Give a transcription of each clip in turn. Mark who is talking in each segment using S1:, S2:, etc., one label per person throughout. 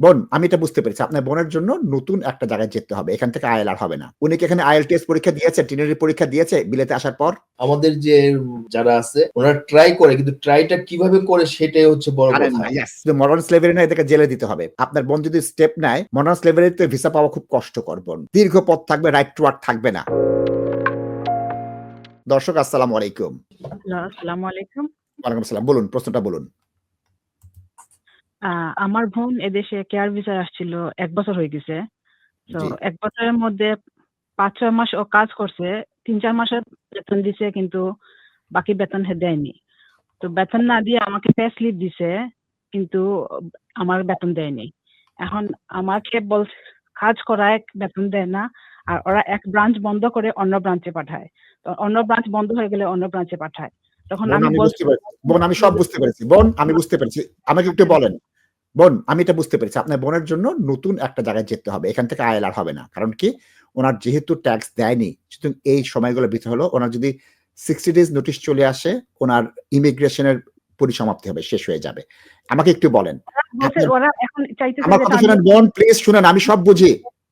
S1: বোন আমি এটা বুঝতে পেরেছি। আপনার বোনের জন্য নতুন একটা জায়গায় যেতে হবে। এখান থেকে আইএল আর হবে না। উনি কি এখানে আইএল টেস্ট পরীক্ষা দিয়েছে টিনারি পরীক্ষা দিয়েছে বিলেতে আসার পর?
S2: আমাদের যে যারা আছে ওনারা ট্রাই করে কিন্তু ট্রাইটা কীভাবে করে সেটাই হচ্ছে বড় কথা।
S1: মডার্ন স্লেভারি না এদেরকে জেলে দিতে হবে। আপনার বোন যদি স্টেপ নেয় মডার্ন স্লেভারিতে ভিসা পাওয়া খুব কষ্টকর বোন। দীর্ঘ পথ থাকবে রাইট টু ওয়ার্ক থাকবে না। দর্শক আসসালামু আলাইকুম।
S3: আসসালামু আলাইকুম।
S1: ওয়ালাইকুম আসসালাম। বলুন প্রশ্নটা বলুন।
S3: আহ, আমার বোন এদেশে কেয়ার ভিসায় আসছিল এক বছর হয়ে গেছে। তো
S1: জি।
S3: এক বছরের মধ্যে পাঁচ ছয় মাস ও কাজ করছে। তিন চার মাসের বেতন দিছে কিন্তু বাকি বেতন হে দেয়নি। তো বেতন না দিয়ে আমাকে পে স্লিপ দিছে কিন্তু আমার বেতন দেয়নি। এখন আমাকে বল কাজ করায় বেতন দেয় না আর ওরা এক ব্রাঞ্চ বন্ধ করে অন্য ব্রাঞ্চে পাঠায়। তো অন্য ব্রাঞ্চ বন্ধ হয়ে গেলে অন্য ব্রাঞ্চে পাঠায়। তখন
S1: বোন
S3: আমি
S1: আমি
S3: বলছি
S1: বুঝতে পেরেছি। বোন আমি সব বুঝতে পেরেছি। বোন আমি বুঝতে পেরেছি। আমাকে একটু বলেন। বোন আমি এটা বুঝতে পেরেছি। আপনার বোনের জন্য নতুন একটা জায়গায় যেতে হবে। এখান থেকে আইএল আর হবে না। কারণ কি? ওনার যেহেতু ট্যাক্স দেয়নি সুতরাং এই সময়গুলো বিতে হলো। ওনার যদি সিক্সটি ডেজ নোটিশ চলে আসে ওনার ইমিগ্রেশনের পরিসমাপ্তি হবে শেষ হয়ে যাবে। আমাকে একটু বলেন।
S3: ওরা
S1: আমার কথা শুনেন বোন প্লিজ শুনেন আমি সব বুঝি।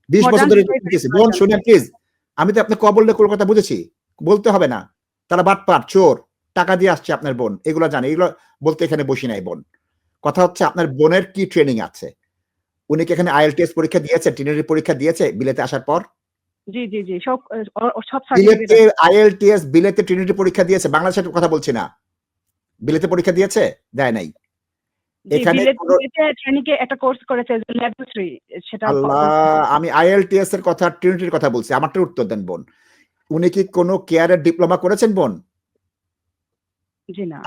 S1: বিশ বছর ধরে বোন শুনেন প্লিজ আমি তো আপনি ক বললে কলকাতা বুঝেছি। বলতে হবে না। তারা বাটপার চোর টাকা দিয়ে আসছে আপনার বোন। এগুলো জানে। এগুলো বলতে এখানে বসি নাই বোন। কথা হচ্ছে আপনার বোনের কি ট্রেনিং আছে? উনি কি এখানে আইএলটিএস পরীক্ষা দিয়েছে টিনারি পরীক্ষা দিয়েছে বিলেতে আসার পর?
S3: জি জি জি সব সব
S1: বিলেতে
S3: সার্টিফিকেট
S1: বিলেতে ট্রিনিটি পরীক্ষা দিয়েছে বাংলাদেশের কথা বলছি না। বিলেতে পরীক্ষা দিয়েছে? দেয় নাই। এখানে
S3: একটা কোর্স করেছে লেভেল 3 সেটা
S1: আল্লাহ আমি আইএলটিএস এর কথা ট্রিনিটির কথা বলছি আমারটা উত্তর দেন বোন। উনি কি কোনো কেয়ারের ডিপ্লোমা করেছেন বোন?
S3: জি না।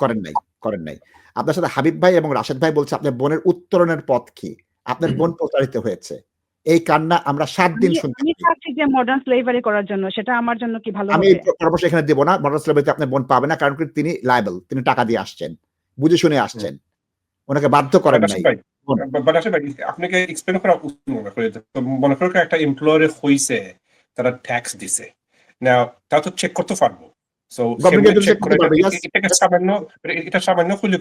S1: করেন নাই। করেন নাই। আপনার সাথে হাবিব ভাই এবং রাশেদ ভাই বলছে আপনার বোনের উত্তরণের পথ কি? আপনার বোন প্রতারিত হয়েছে। এই কান্না আমরা সাত দিন শুনতে।
S3: চাচ্ছি যে মডার্ন স্লেভারি করার জন্য সেটা আমার জন্য কি ভালো
S1: আমি পরামর্শ এখানে দেবো না। মডার্ন স্লেভারিতে আপনার বোন পাবে না কারণ তিনি লাইবেল তিনি টাকা দিয়ে আসছেন। বুঝে শুনে আসছেন। ওনাকে বাধ্য করেন নাই।
S4: আপনাকে এক্সপ্লেন করা মনে করি মনে করো একটা এমপ্লয়ারে হইছে তারা ট্যাক্স দিছে। না তা তো চেক করতে পারব। সো চেক করে এটাকে সামান্য এটা সামান্য খুলি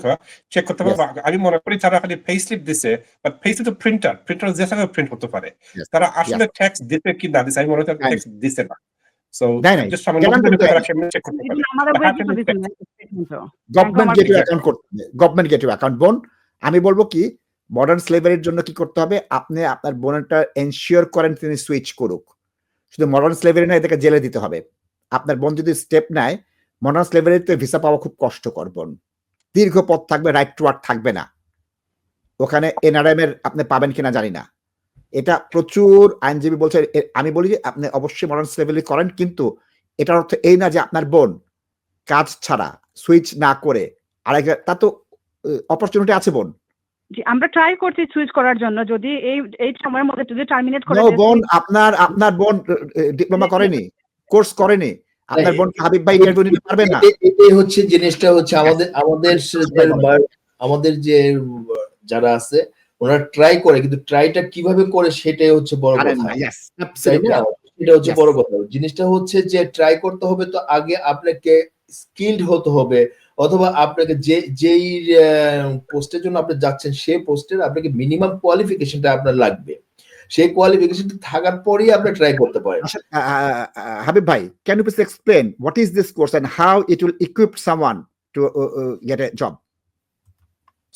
S4: চেক করতে পারব। আমি মনে করি তারা খালি পে স্লিপ দিছে বাট পে তো প্রিন্টার প্রিন্টার যে টাকা প্রিন্ট করতে পারে তারা আসলে ট্যাক্স দিতে কি না দিছে আমি মনে করি ট্যাক্স দিছে না। সো জাস্ট সামান্য
S1: কেন
S4: খুলে
S1: করতে
S4: তারা কেমনে চেক করতে পারে।
S1: গভর্নমেন্ট
S3: আমার
S1: অ্যাকাউন্ট করতে হবে। গভর্নমেন্ট গেটওয়ে অ্যাকাউন্ট বোন আমি বলব কি মডার্ন স্লেভারির জন্য কি করতে হবে? আপনি আপনার বোনটা এনশিওর করেন তিনি সুইচ করুক। শুধু মডার্ন স্লেভারি না এদেরকে জেলে দিতে হবে। আপনার বোন যদি স্টেপ নেয় মডার্ন স্লেভারিতে ভিসা পাওয়া খুব কষ্টকর বোন। দীর্ঘ পথ থাকবে রাইট টু ওয়ার্ক থাকবে না। ওখানে এনআরএম এর আপনি পাবেন কিনা জানি না। এটা প্রচুর আইনজীবী বলছে আমি বলি যে আপনি অবশ্যই মডার্ন স্লেভারি করেন কিন্তু এটার অর্থ এই না যে আপনার বোন কাজ ছাড়া সুইচ না করে আরেক তা তো অপরচুনিটি আছে বোন।
S3: আমরা ট্রাই করছি সুইচ করার জন্য যদি এই এই সময়ের মধ্যে যদি টার্মিনেট করে
S1: বোন আপনার আপনার বোন ডিপ্লোমা করেনি কোর্স করেনি আপনার বোন হাবিব ভাই ইন্টারভিউ নিতে পারবে না?
S2: এটাই হচ্ছে জিনিসটা হচ্ছে আমাদের আমাদের আমাদের যে যারা আছে ওনারা ট্রাই করে কিন্তু ট্রাইটা কীভাবে করে সেটাই হচ্ছে বড় কথা। এটা হচ্ছে বড় কথা। জিনিসটা হচ্ছে যে ট্রাই করতে হবে তো আগে আপনাকে স্কিলড হতে হবে অথবা আপনাকে যে যেই পোস্টের জন্য আপনি যাচ্ছেন সেই পোস্টের আপনাকে মিনিমাম কোয়ালিফিকেশনটা আপনার লাগবে। সেই কোয়ালিফিকেশন থাকার পরেই আপনি ট্রাই করতে পারেন।
S1: আচ্ছা, হাবিব ভাই can you please explain what is this course and how it will equip someone to uh, uh, get a job?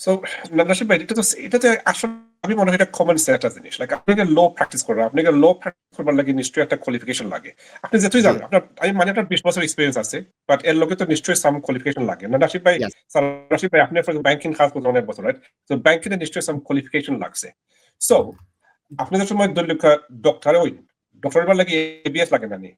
S4: So Nasib ভাই এটা তো এটা তো আসলে আমি মনে হয় এটা কমন একটা জিনিস। লাইক আপনাকে লো প্র্যাকটিস করবেন আপনাকে লো প্র্যাকটিস করবার লাগে নিশ্চয়ই একটা কোয়ালিফিকেশন লাগে। আপনি যেহেতুই জানেন আপনার আমি মানে আপনার বিশ বছর এক্সপিরিয়েন্স আছে বাট এর লোকে তো নিশ্চয়ই সাম কোয়ালিফিকেশন লাগে। না নাসিব ভাই নাসিব ভাই আপনি ব্যাংকিং কাজ করতে অনেক বছর রাইট তো ব্যাংকিং এ নিশ্চয়ই সাম কোয়ালিফিকেশন লাগছে। সো আপনাদের সময় ডক্টর ওই ডক্টর এবার লাগে এবিএস লাগে না নি?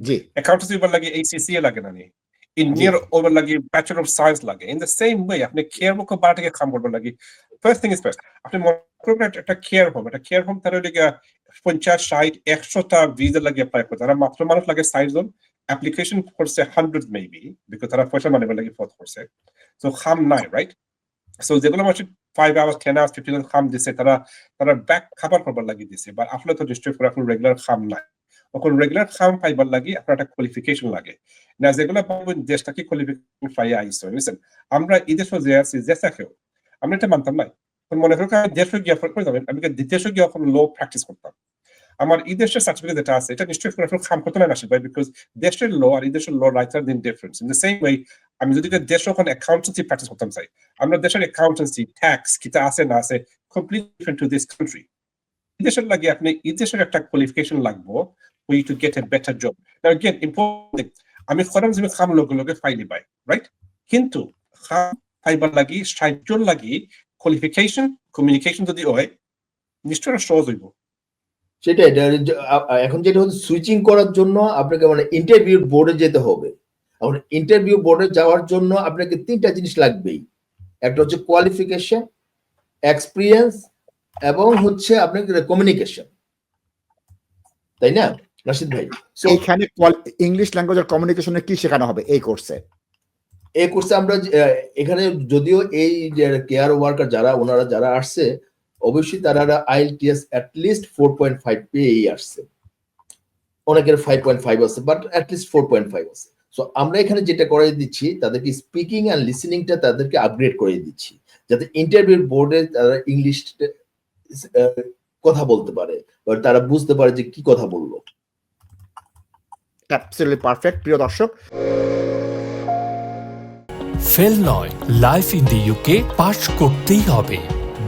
S1: জি।
S4: Accountancy এবার লাগে ACCA লাগে না নি? ইঞ্জিনিয়ার ওভার লাগে ব্যাচেলর অফ সায়েন্স লাগে। ইন দ্য সেম ওয়ে আপনি কেয়ার মুখ বাড়া থেকে কাম করবার লাগে। ফার্স্ট থিং ইজ ফার্স্ট আপনি মনে একটা- কেয়ার হোম একটা কেয়ার হোম তারা লিগে পঞ্চাশ ষাট একশোটা ভিসা লাগে অ্যাপ্লাই করতে। তারা মাত্র মানুষ লাগে সাইজ জন অ্যাপ্লিকেশন করছে হান্ড্রেড মেবি বিকজ তারা পয়সা মানে লাগে ফত করছে। সো খাম নাই রাইট সো যেগুলো মানুষ five hours ten hours fifteen খাম দিছে তারা তারা ব্যাক খাবার করবার লাগি দিছে বা আপনার তো ডিস্ট্রিক্ট করে আপনার রেগুলার খাম নাই। অকল রেগুলার খাম পাইবার লাগে আপনার একটা কোয়ালিফিকেশন লাগে। না যেগুলো পাবেন দেশটাকে কোয়ালিফিকেশন পাইয়া আইসো বুঝছেন? আমরা এই দেশও যে আছি যে থাকেও আমরা এটা মানতাম নাই। মনে করো আমি দেশে গিয়ে for example, আমি দেশে গিয়ে লো প্র্যাকটিস করতাম। আমার এই দেশের সার্টিফিকেট যেটা আছে, এটা নিশ্চয়ই কোনো খাম করতে না আসে ভাই বিকজ দেশের ল আর এই দেশের ল রাইট আর দিন difference in the same way আমি যদি দেশের ওখানে অ্যাকাউন্টেন্সি প্র্যাকটিস করতাম চাই আমরা দেশের অ্যাকাউন্টেন্সি ট্যাক্স কিটা আছে না আছে complete different to this country দেশের লাগে আপনি এই দেশের একটা কোয়ালিফিকেশন লাগবো we to get a better job again important আমি খরাম যে খাম লগে লগে ফাইলি পাই রাইট কিন্তু খাম ফাইবার লাগি সাহায্য লাগি কোয়ালিফিকেশন কমিউনিকেশন যদি হয় নিশ্চয় সহজ হইব।
S2: সেটাই এখন যেটা হচ্ছে সুইচিং করার জন্য আপনাকে মানে ইন্টারভিউ বোর্ডে যেতে হবে। এখন ইন্টারভিউ বোর্ডে যাওয়ার জন্য আপনাকে তিনটা জিনিস লাগবেই। একটা হচ্ছে কোয়ালিফিকেশন এক্সপিরিয়েন্স এবং হচ্ছে আপনার কমিউনিকেশন তাই না রাশিদ ভাই? So,
S1: এইখানে ইংলিশ ল্যাঙ্গুয়েজ আর কমিউনিকেশনে কি শেখানো হবে এই কোর্সে
S2: এই কোর্সে আমরা এখানে যদিও এই যে কেয়ার ওয়ার্কার যারা ওনারা যারা আসছে অবশ্যই তারা IELTS at least four point five পেয়েই আসছে। অনেকের ফাইভ পয়েন্ট ফাইভ আছে but at least four point five আছে। সো আমরা এখানে যেটা করে দিচ্ছি তাদেরকে স্পিকিং অ্যান্ড লিসনিংটা তাদেরকে আপগ্রেড করে দিচ্ছি যাতে ইন্টারভিউ বোর্ডে তারা ইংলিশ কথা বলতে পারে বা তারা বুঝতে পারে যে কি কথা বলল।
S1: অ্যাবসলিউটলি পারফেক্ট প্রিয় দর্শক।
S5: ফেল নয় life in the UK pass করতেই হবে।